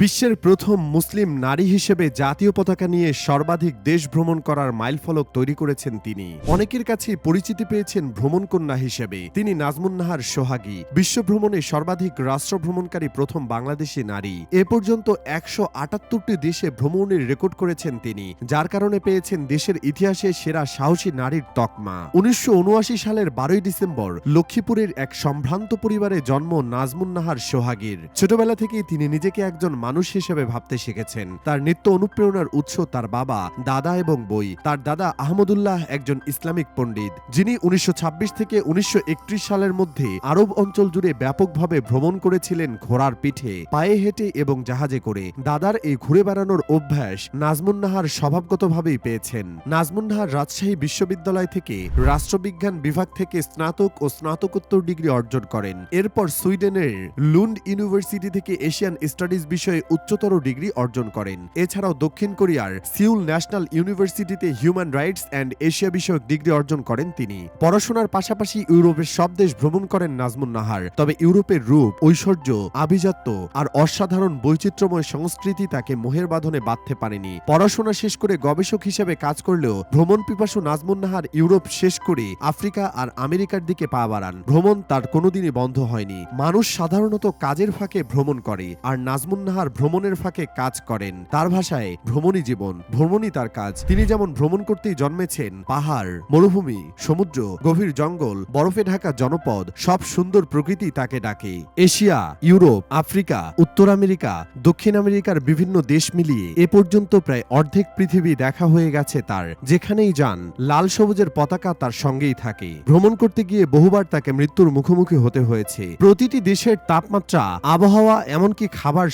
বিশ্বের প্রথম মুসলিম নারী হিসেবে জাতীয় পতাকা নিয়ে সর্বাধিক দেশ ভ্রমণ করার মাইলফলক তৈরি করেছেন তিনি। অনেকের কাছে পরিচিতি পেয়েছেন ভ্রমণকন্যা হিসেবে। তিনি নাজমুন নাহার সোহাগী। বিশ্ব ভ্রমণে সর্বাধিক রাষ্ট্র ভ্রমণকারী প্রথম বাংলাদেশি নারী। এ পর্যন্ত একশো আটাত্তরটি দেশে ভ্রমণের রেকর্ড করেছেন তিনি, যার কারণে পেয়েছেন দেশের ইতিহাসে সেরা সাহসী নারীর তকমা। উনিশশো উনআশি সালের বারোই ডিসেম্বর লক্ষ্মীপুরের এক সম্ভ্রান্ত পরিবারে জন্ম নাজমুন নাহার সোহাগীর। ছোটবেলা থেকেই তিনি নিজেকে একজন মানুষ হিসেবে ভাবতে শিখেছেন। তার নিত্য অনুপ্রেরণার উৎস তার বাবা, দাদা এবং বই। তার দাদা আহমদুল্লাহ একজন ইসলামিক পণ্ডিত, যিনি উনিশশো ছাব্বিশ থেকে উনিশশো একত্রিশ সালের মধ্যে আরব অঞ্চল জুড়ে ব্যাপকভাবে ভ্রমণ করেছিলেন ঘোড়ার পিঠে, পায়ে হেঁটে এবং জাহাজে করে। দাদার এই ঘুরে বেড়ানোর অভ্যাস নাজমুন নাহার স্বভাবগতভাবেই পেয়েছেন। নাজমুন নাহার রাজশাহী বিশ্ববিদ্যালয় থেকে রাষ্ট্রবিজ্ঞান বিভাগ থেকে স্নাতক ও স্নাতকোত্তর ডিগ্রি অর্জন করেন। এরপর সুইডেনের লুন্ড ইউনিভার্সিটি থেকে এশিয়ান স্টাডিজ বিষয়ে উচ্চতর ডিগ্রি অর্জন করেন। এছাড়াও দক্ষিণ কোরিয়ার সিউল ন্যাশনাল ইউনিভার্সিটিতে হিউম্যান রাইটস অ্যান্ড এশিয়া বিষয়ক ডিগ্রি অর্জন করেন তিনি। পড়াশোনার পাশাপাশি ইউরোপের সব দেশ ভ্রমণ করেন নাজমুন নাহার। তবে ইউরোপের রূপ, ঐশ্বর্য, আভিজাত্য আর অসাধারণ বৈচিত্র্যময় সংস্কৃতি তাকে মোহের বাঁধনে বাঁধতে পারেনি। পড়াশোনা শেষ করে গবেষক হিসেবে কাজ করলেও ভ্রমণ পিপাসু নাজমুন নাহার ইউরোপ শেষ করে আফ্রিকা আর আমেরিকার দিকে পা বাড়ান। ভ্রমণ তার কোনোদিনই বন্ধ হয়নি। মানুষ সাধারণত কাজের ফাঁকে ভ্রমণ করে, আর নাজমুন নাহার ভ্রমণের ফাঁকে কাজ করেন। তার ভাষায় ভ্রমণই জীবন, ভ্রমণই তার কাজ। তিনি যেমন ভ্রমণ করতেই জন্মেছেন, পাহাড়, মরুভূমি, সমুদ্র, গভীর জঙ্গল, বরফে ঢাকা জনপদ, সব সুন্দর প্রকৃতি তাকে ডাকে। এশিয়া, ইউরোপ, আফ্রিকা, উত্তর আমেরিকা, দক্ষিণ আমেরিকার বিভিন্ন দেশ মিলিয়ে এ পর্যন্ত প্রায় অর্ধেক পৃথিবী দেখা হয়ে গেছে তার। যেখানেই যান, লাল সবুজের পতাকা তার সঙ্গেই থাকে। ভ্রমণ করতে গিয়ে বহুবার তাকে মৃত্যুর মুখোমুখি হতে হয়েছে। প্রতিটি দেশের তাপমাত্রা, আবহাওয়া, এমনকি খাবার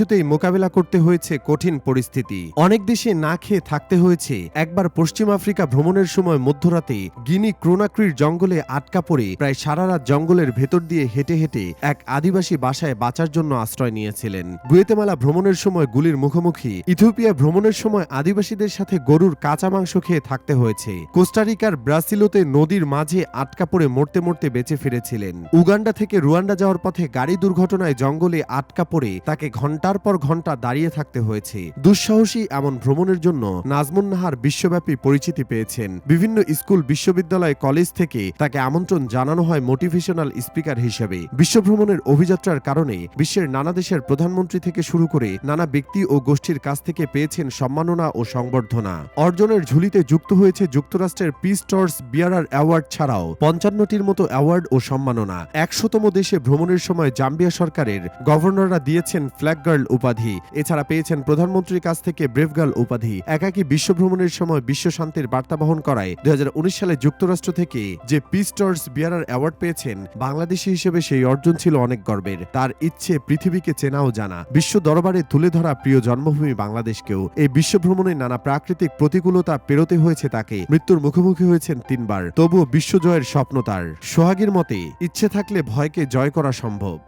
সবকিছুতেই মোকাবেলা করতে হয়েছে কঠিন পরিস্থিতি। অনেক দেশে না খেয়ে থাকতে হয়েছে। একবার পশ্চিম আফ্রিকা ভ্রমণের সময় মধ্যরাতে গিনি ক্রোনাক্রির জঙ্গলে আটকা পড়ে প্রায় সারা রাত জঙ্গলের ভেতর দিয়ে হেঁটে হেঁটে এক আদিবাসী বাসায় বাঁচার জন্য আশ্রয় নিয়েছিলেন। গুয়েতেমালা ভ্রমণের সময় গুলির মুখোমুখি। ইথিওপিয়া ভ্রমণের সময় আদিবাসীদের সাথে গরুর কাঁচা মাংস খেয়ে থাকতে হয়েছে। কোস্টারিকার ব্রাসিলোতে নদীর মাঝে আটকা পড়ে মরতে মরতে বেঁচে ফিরেছিলেন। উগান্ডা থেকে রুয়ান্ডা যাওয়ার পথে গাড়ি দুর্ঘটনায় জঙ্গলে আটকা পড়ে তাকে ঘণ্টার পর ঘণ্টা দাঁড়িয়ে থাকতে হয়েছে। দুঃসাহসী এমন ভ্রমণের জন্য নাজমুন নাহার বিশ্বব্যাপী পরিচিতি পেয়েছেন। বিভিন্ন স্কুল, বিশ্ববিদ্যালয়, কলেজ থেকে তাকে আমন্ত্রণ জানানো হয় মোটিভেশনাল স্পিকার হিসেবে। বিশ্বভ্রমণের অভিযাত্রার কারণে বিশ্বের নানা দেশের প্রধানমন্ত্রী থেকে শুরু করে নানা ব্যক্তি ও গোষ্ঠীর কাছ থেকে পেয়েছেন সম্মাননা ও সংবর্ধনা। অর্জনের ঝুলিতে যুক্ত হয়েছে যুক্তরাষ্ট্রের পিস টর্স বিয়ারার অ্যাওয়ার্ড ছাড়াও পঞ্চান্নটির মতো অ্যাওয়ার্ড ও সম্মাননা। একশোতম দেশে ভ্রমণের সময় জাম্বিয়া সরকারের গভর্নররা দিয়েছেন ফ্ল্যাগ গার্ল উপাধি। এছাড়া পেয়েছেন প্রধানমন্ত্রীর কাছ থেকে ব্রেভ গার্ল উপাধি। একাকী বিশ্ব ভ্রমণের সময় বিশ্ব শান্তির বার্তা বহন করায় দু হাজার উনিশ সালে যুক্তরাষ্ট্র থেকে যে পিস বিয়ারার অ্যাওয়ার্ড পেয়েছেন, বাংলাদেশি হিসেবে সেই অর্জন ছিল অনেক গর্বের। তার ইচ্ছে পৃথিবীকে চেনাও জানা বিশ্ব দরবারে তুলে ধরা প্রিয় জন্মভূমি বাংলাদেশকেও। এই বিশ্ব ভ্রমণে নানা প্রাকৃতিক প্রতিকূলতা পেরোতে হয়েছে তাকে। মৃত্যুর মুখোমুখি হয়েছেন তিনবার। তবুও বিশ্বজয়ের স্বপ্ন তার। সোহাগের মতে, ইচ্ছে থাকলে ভয়কে জয় করা সম্ভব।